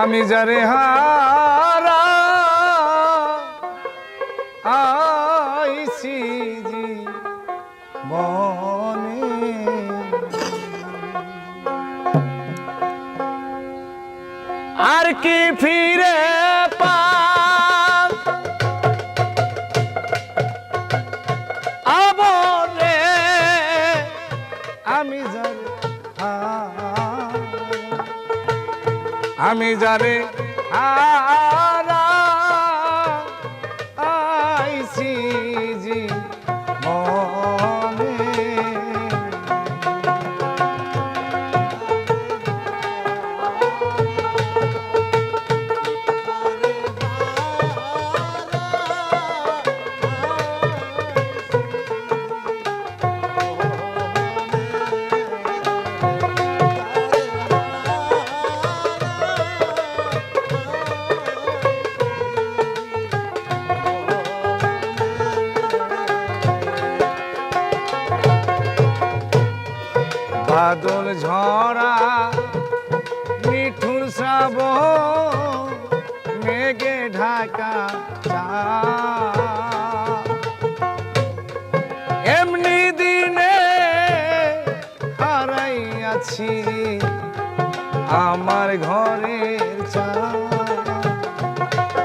আমি যারে হারা আইছি জি মনে। আর কি ফিরে আমি যারে হারা বাদল ঝরা মিঠুর শ্রাব মেঘে ঢাকা এমনি দিনে হারাইয়াছি আমার ঘরের চা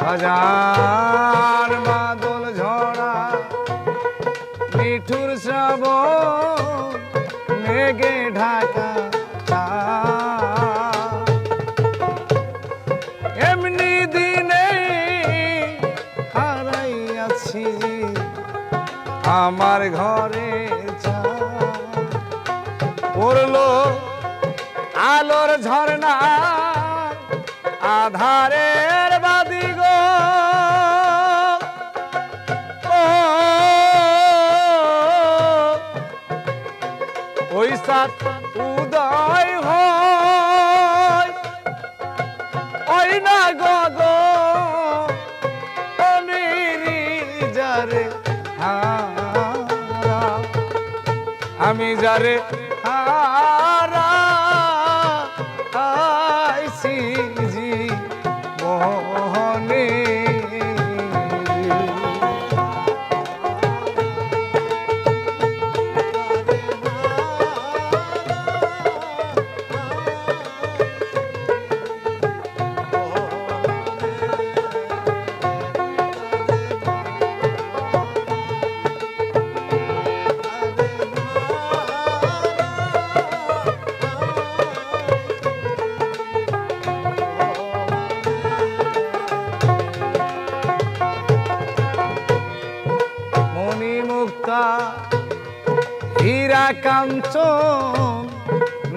হাজার মাদল ঝরা মিঠুর শ্রাব মেঘে এমনি দিনে হারাইয়াছি আমার ঘরে পড়ল আলোর ঝর্ণা আধারের ওই উদয় হয়। ওই না গগ যারে আমি যারে হারা। আইসি কাঞ্চন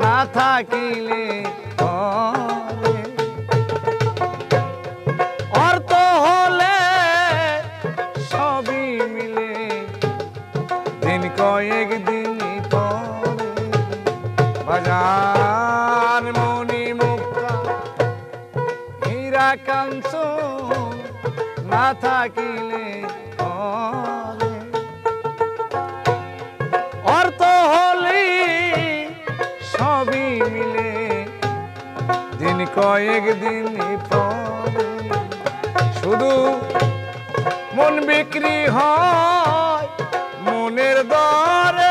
না থাকিলে। অর্থ হলে সবই মিলে, দিন কয়েক দিন বাজার মণি মুক্তা, হীরা কাঞ্চন না থাকিলে ঘরে। সবই মিলে দিন কয়েক দিন শুধু মন বিক্রি হয় মনের দরে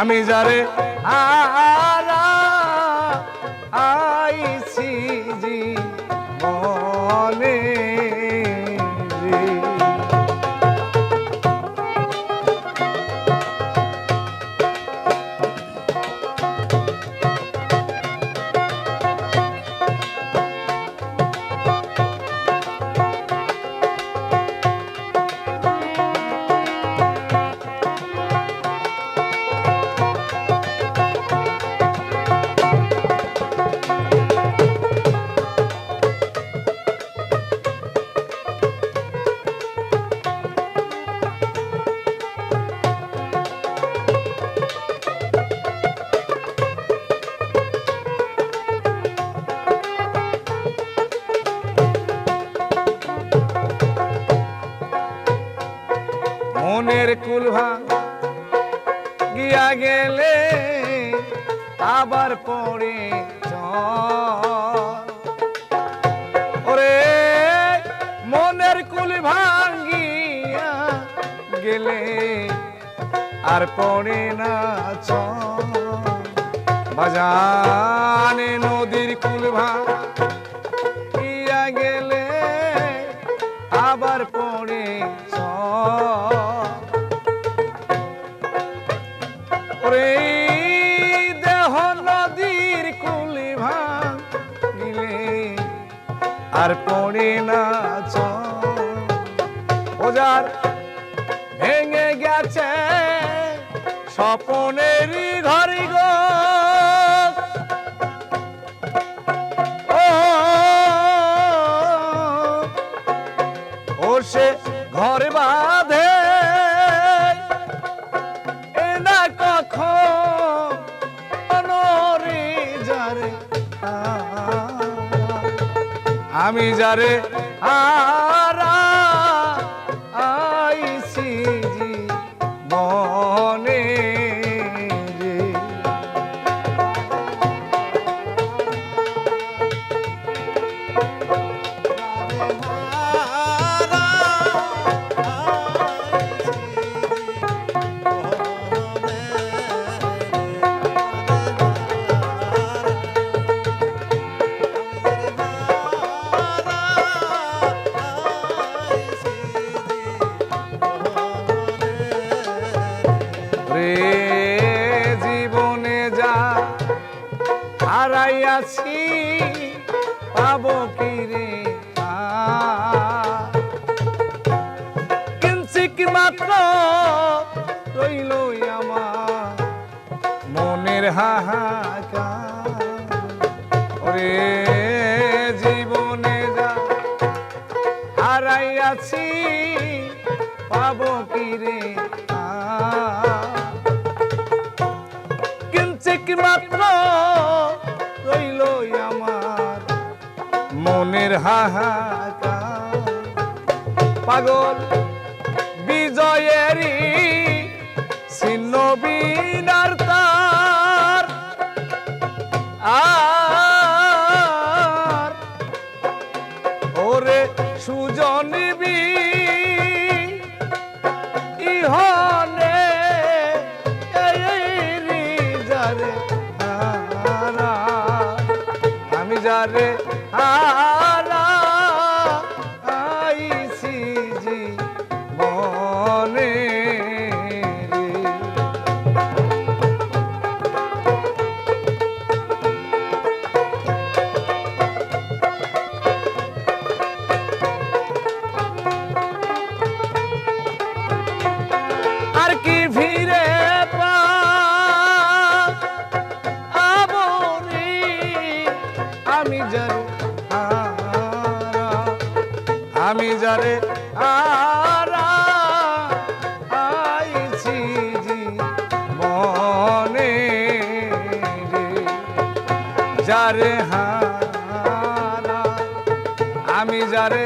আমি যারে আরা কুলভা গিয়া গেলে আবার পড়ে। ওরে, মনের কুল ভাঙ্গিয়া গেলে আর পড়ে না চল। বাজানে নদীর কুল ভাঙ্গিয়া গেলে আবার পড়ে চল। আর পড়ে না ওজার ভেঙে গেছে স্বপনেরই ঘরি আমি যারে আরা মাত্র রইল আমার মনের হাহাকার। ওরে জীবনে যা হারাইয়াছি, পাব কি রে? কিঞ্চিক মাত্র রইল আমার মনের হাহাকার। পাগল ছিন্ন তার। আর ওরে সুজন ইহনে যারে আমি যারে হারা আমি যারে আরা আইছি জি মনে যারে হারা আমি যারে